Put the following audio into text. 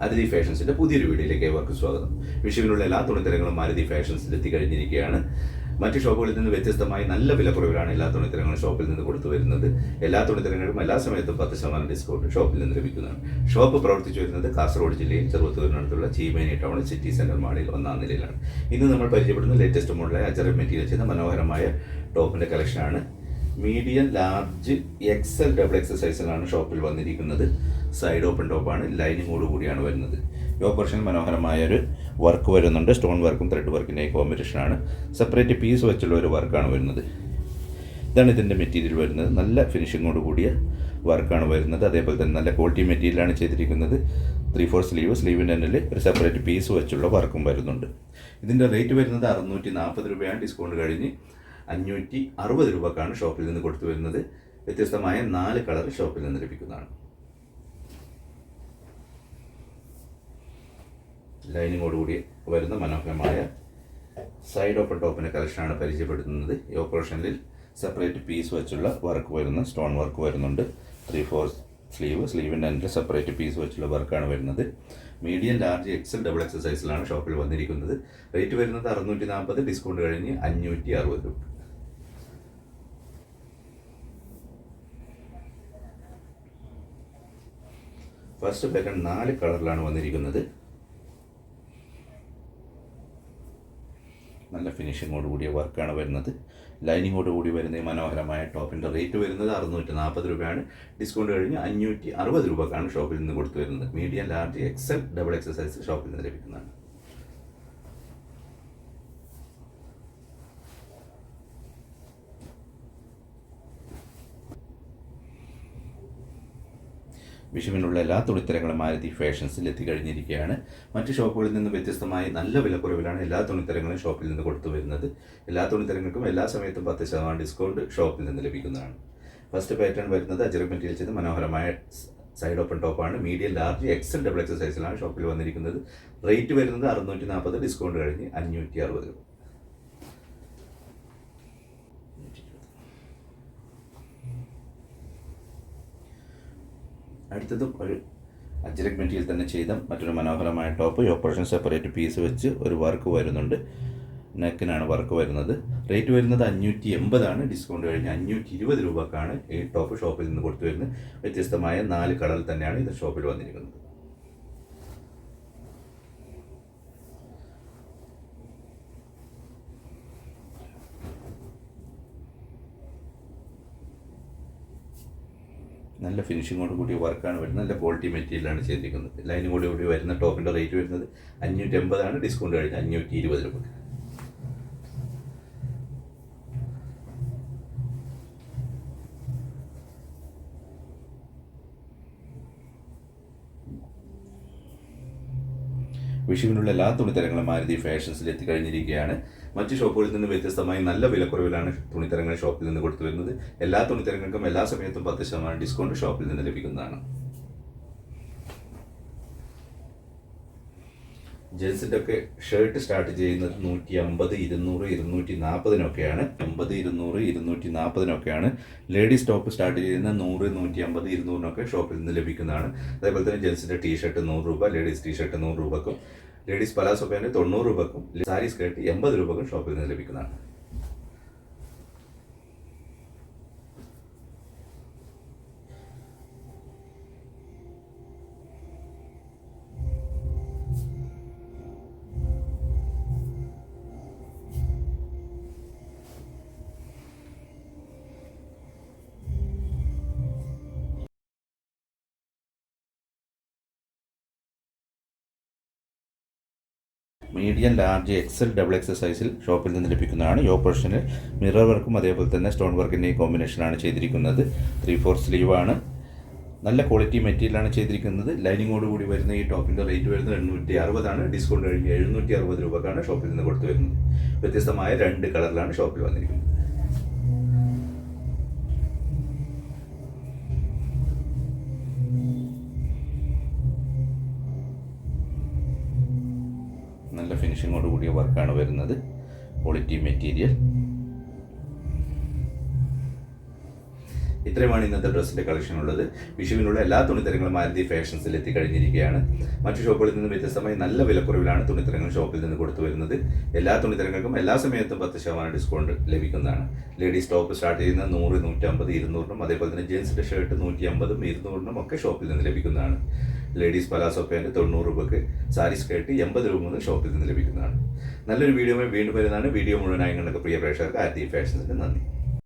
മാരുതി ഫാഷൻസിന്റെ പുതിയൊരു വീഡിയോയിലേക്ക് ഏവർക്കും സ്വാഗതം. വിഷുവിനുള്ള എല്ലാ തുണിത്തരങ്ങളും മാരുതി ഫാഷൻസിൽ എത്തിക്കഴിഞ്ഞിരിക്കുകയാണ്. മറ്റ് ഷോപ്പുകളിൽ നിന്ന് വ്യത്യസ്തമായി നല്ല വിലക്കുറവിലാണ് എല്ലാ തുണിത്തരങ്ങളും ഷോപ്പിൽ നിന്ന് കൊടുത്തു വരുന്നത്. എല്ലാ തുണിത്തരങ്ങൾക്കും എല്ലാ സമയത്തും പത്ത് ശതമാനം ഡിസ്കൗണ്ട് ഷോപ്പിൽ നിന്ന് ലഭിക്കുന്നതാണ്. ഷോപ്പ് പ്രവർത്തിച്ചു വരുന്നത് കാസർഗോഡ് ജില്ലയിൽ ചെറുപത്തൂരിനടുത്തുള്ള ചീമേനി ടൗൺ സിറ്റി സെന്റർ മാളിൽ ഒന്നാം നിലയിലാണ്. ഇന്ന് നമ്മൾ പരിചയപ്പെടുന്ന ലേറ്റസ്റ്റ് മോഡലായ അജറ മെറ്റീരിയൽ ചെയ്യുന്ന മനോഹരമായ ടോപ്പിന്റെ കളക്ഷനാണ് medium large XL double XL സൈസിലാണ് ഷോപ്പിൽ വന്നിരിക്കുന്നത്. സൈഡ് ഓപ്പൺ ടോപ്പാണ് ലൈനിങ്ങോട് കൂടിയാണ് വരുന്നത്. ഈ ഓപ്പറേഷൻ മനോഹരമായ ഒരു വർക്ക് വരുന്നുണ്ട്. സ്റ്റോൺ വർക്കും ത്രെഡ് വർക്കിന്റെ കോമ്പിനേഷനാണ് സെപ്പറേറ്റ് പീസ് വെച്ചുള്ള ഒരു വർക്കാണ് വരുന്നത്. ഇതാണ് ഇതിന്റെ മെറ്റീരിയൽ വരുന്നത്. നല്ല ഫിനിഷിങ്ങോട് കൂടിയ വർക്കാണ് വരുന്നത്. അതേപോലെ തന്നെ നല്ല ക്വാളിറ്റി മെറ്റീരിയലാണ് ചെയ്തിരിക്കുന്നത്. ത്രീ ഫോർ സ്ലീവ് സ്ലീവിന്റെ എണ്ണിൽ ഒരു സെപ്പറേറ്റ് പീസ് വെച്ചുള്ള വർക്കും വരുന്നുണ്ട്. ഇതിന്റെ റേറ്റ് വരുന്നത് അറുന്നൂറ്റി നാൽപ്പത് രൂപയാണ്. ഡിസ്കൗണ്ട് കഴിഞ്ഞ് അഞ്ഞൂറ്റി അറുപത് രൂപക്കാണ് ഷോപ്പിൽ നിന്ന് കൊടുത്തു വരുന്നത്. വ്യത്യസ്തമായ നാല് കളർ ഷോപ്പിൽ നിന്ന് ലഭിക്കുന്നതാണ്. ലൈനിങ്ങോടുകൂടി വരുന്ന മനോഹരമായ സൈഡ് ഓപ്പൺ ടോപ്പിന്റെ കളക്ഷനാണ് പരിചയപ്പെടുത്തുന്നത്. ഈ ഓപ്പറേഷനിൽ സെപ്പറേറ്റ് പീസ് വെച്ചുള്ള വർക്ക് വരുന്ന സ്റ്റോൺ വർക്ക് വരുന്നുണ്ട്. ത്രീ ഫോർ സ്ലീവ് സ്ലീവിന്റെ അതിന്റെ സെപ്പറേറ്റ് പീസ് വെച്ചുള്ള വർക്കാണ് വരുന്നത്. മീഡിയം ലാർജ് എക്സൽ ഡബിൾ എക്സസൈസിലാണ് ഷോപ്പിൽ വന്നിരിക്കുന്നത്. റേറ്റ് വരുന്നത് അറുന്നൂറ്റി നാൽപ്പത് ഡിസ്കൗണ്ട് കഴിഞ്ഞ് അഞ്ഞൂറ്റി അറുപത് രൂപ. ഫസ്റ്റ് പാറ്റേൺ നാല് കളറിലാണ് വന്നിരിക്കുന്നത്. നല്ല ഫിനിഷിങ്ങോട് കൂടിയ വർക്കാണ് വരുന്നത്. ലൈനിങ്ങോട് കൂടി വരുന്ന മനോഹരമായ ടോപ്പിന്റെ റേറ്റ് വരുന്നത് അറുന്നൂറ്റി നാൽപ്പത് രൂപയാണ്. ഡിസ്കൗണ്ട് കഴിഞ്ഞ് അഞ്ഞൂറ്റി അറുപത് രൂപക്കാണ് ഷോപ്പിൽ നിന്ന് കൊടുത്തു വരുന്നത്. Medium large XL double XL size ഷോപ്പിൽ നിന്ന് ലഭിക്കുന്നതാണ്. വിഷുവിനുള്ള എല്ലാ തുണിത്തരങ്ങളും മാരുതി ഫാഷൻസിൽ എത്തിക്കഴിഞ്ഞിരിക്കുകയാണ്. മറ്റ് ഷോപ്പുകളിൽ നിന്ന് വ്യത്യസ്തമായി നല്ല വിലക്കുറവിലാണ് എല്ലാ തുണിത്തരങ്ങളും ഷോപ്പിൽ നിന്ന് കൊടുത്തു വരുന്നത്. എല്ലാ തുണിത്തരങ്ങൾക്കും എല്ലാ സമയത്തും പത്ത് ശതമാനം ഡിസ്കൗണ്ട് ഷോപ്പിൽ നിന്ന് ലഭിക്കുന്നതാണ്. ഫസ്റ്റ് പാറ്റേൺ വരുന്നത് അജറ മെറ്റീരിയൽ ചെയ്ത് മനോഹരമായ സൈഡ് ഓപ്പൺ ടോപ്പാണ്. Medium large XL double XL സൈസിലാണ് ഷോപ്പിൽ വന്നിരിക്കുന്നത്. റേറ്റ് വരുന്നത് അറുന്നൂറ്റി നാൽപ്പത് ഡിസ്കൗണ്ട് കഴിഞ്ഞ് അഞ്ഞൂറ്റി അറുപത് അടുത്തതും ഒരു അജരക് മെറ്റീരിയൽ തന്നെ ചെയ്ത മറ്റൊരു മനോഹരമായ ടോപ്പ്. ഈ ഓപ്പറേഷൻ സെപ്പറേറ്റ് പീസ് വെച്ച് ഒരു വർക്ക് വരുന്നുണ്ട്. നെക്കിനാണ് വർക്ക് വരുന്നത്. റേറ്റ് വരുന്നത് അഞ്ഞൂറ്റി എൺപതാണ് ഡിസ്കൗണ്ട് കഴിഞ്ഞ് അഞ്ഞൂറ്റി ഇരുപത് രൂപക്കാണ് ഈ ടോപ്പ് ഷോപ്പിൽ നിന്ന് കൊടുത്തു വരുന്നത്. വ്യത്യസ്തമായ നാല് കളറിൽ തന്നെയാണ് ഇത് ഷോപ്പിൽ വന്നിരിക്കുന്നത്. നല്ല ഫിനിഷിങ്ങോട് കൂടിയ വർക്കാണ് വരുന്നത് നല്ല ക്വാളിറ്റി മെറ്റീരിയലാണ് ചെയ്തിരിക്കുന്നത്. ലൈനും കൂടി കൂടി വരുന്ന ടോപ്പിന്റെ റേറ്റ് വരുന്നത് അഞ്ഞൂറ്റി എൺപതാണ് ഡിസ്കൗണ്ട് കഴിഞ്ഞാൽ അഞ്ഞൂറ്റി ഇരുപത് രൂപ വിഷുവിനുള്ള എല്ലാ തുണിത്തരങ്ങളും മാരുതി ഫാഷൻസിൽ എത്തിക്കഴിഞ്ഞിരിക്കുകയാണ്. മറ്റ് ഷോപ്പുകളിൽ നിന്ന് വ്യത്യസ്തമായി നല്ല വിലക്കുറവിലാണ് തുണിത്തരങ്ങൾ ഷോപ്പിൽ നിന്ന് കൊടുത്തു വരുന്നത്. എല്ലാ തുണിത്തരങ്ങൾക്കും എല്ലാ സമയത്തും പത്ത് ശതമാനം ഡിസ്കൗണ്ട് ഷോപ്പിൽ നിന്ന് ലഭിക്കുന്നതാണ്. ജെൻസിന്റെ ഒക്കെ ഷർട്ട് സ്റ്റാർട്ട് ചെയ്യുന്നത് നൂറ്റി അമ്പത് ഇരുന്നൂറ് ഇരുന്നൂറ്റി നാൽപ്പതിനൊക്കെയാണ് അമ്പത് ഇരുന്നൂറ് ഇരുന്നൂറ്റി നാൽപ്പതിനൊക്കെയാണ് ലേഡീസ് ടോപ്പ് സ്റ്റാർട്ട് ചെയ്യുന്ന നൂറ് നൂറ്റി അമ്പത് ഇരുന്നൂറിനൊക്കെ ഷോപ്പിൽ നിന്ന് ലഭിക്കുന്നതാണ്. അതേപോലെ തന്നെ ജെൻസിന്റെ ടീ ഷർട്ട് നൂറ് രൂപ ലേഡീസ് ടീ ഷർട്ട് നൂറ് രൂപക്കും. ലേഡീസ് പലാസോ തൊണ്ണൂറ് രൂപക്കും. സാരി സ്കേർട്ട് എൺപത് രൂപക്കും ഷോപ്പിൽ നിന്ന് ലഭിക്കുന്നതാണ്. Medium large XL double X സൈസിൽ ഷോപ്പിൽ നിന്ന് ലഭിക്കുന്നതാണ്. ഈ ഓപ്പറേഷന് മിറർ വർക്കും അതേപോലെ തന്നെ സ്റ്റോൺ വർക്കിന്റെ കോമ്പിനേഷനാണ് ചെയ്തിരിക്കുന്നത്. ത്രീ ഫോർ സ്ലീവ് ആണ്. നല്ല ക്വാളിറ്റി മെറ്റീരിയലാണ് ചെയ്തിരിക്കുന്നത്. ലൈനിങ്ങോട് കൂടി വരുന്ന ഈ ടോപ്പിന്റെ റേറ്റ് വരുന്നത് എണ്ണൂറ്റി അറുപതാണ് ഡിസ്കൗണ്ട് കഴിഞ്ഞ് എഴുന്നൂറ്റി അറുപത് രൂപക്കാണ് ഷോപ്പിൽ നിന്ന് കൊടുത്തു വരുന്നത്. വ്യത്യസ്തമായ രണ്ട് കളറിലാണ് ഷോപ്പിൽ വന്നിരിക്കുന്നത്. ഫിനിഷിങ്ങോട് കൂടിയ വർക്കാണ് വരുന്നത്. ക്വാളിറ്റി മെറ്റീരിയൽ ഇത്രയുമാണ് ഇന്നത്തെ ഡ്രസ്സിന്റെ കളക്ഷൻ ഉള്ളത്. വിഷുവിനുള്ള എല്ലാ തുണിത്തരങ്ങളും മാരുതി ഫാഷൻസിൽ എത്തിക്കഴിഞ്ഞിരിക്കുകയാണ്. മറ്റു ഷോപ്പുകളിൽ നിന്ന് വ്യത്യസ്തമായി നല്ല വിലക്കുറവിലാണ് തുണിത്തരങ്ങൾ ഷോപ്പിൽ നിന്ന് കൊടുത്തു വരുന്നത്. എല്ലാ തുണിത്തരങ്ങൾക്കും എല്ലാ സമയത്തും പത്ത് ശതമാനം ഡിസ്കൗണ്ട് ലഭിക്കുന്നതാണ്. ലേഡീസ് ടോപ്പ് സ്റ്റാർട്ട് ചെയ്യുന്ന നൂറ് നൂറ്റമ്പത് ഇരുന്നൂറിനും അതേപോലെ തന്നെ ജെൻസിന്റെ ഷർട്ട് നൂറ്റി അമ്പതും ഇരുന്നൂറിനും ഒക്കെ ഷോപ്പിൽ നിന്ന് ലഭിക്കുന്നതാണ്. ലേഡീസ് പലാസോ പാന്റ് തൊണ്ണൂറ് രൂപയ്ക്ക് സാരി സ്കേർട്ട് എൺപത് രൂപ മുതൽ ഷോപ്പിൽ നിന്ന് ലഭിക്കുന്നതാണ്. നല്ലൊരു വീഡിയോ വീണ്ടും വരുന്നതാണ്. വീഡിയോ മുഴുവനായി നിങ്ങൾക്ക് പ്രിയ പ്രേക്ഷകർക്ക് ആദ്യ ഫാഷൻസിന് നന്ദി.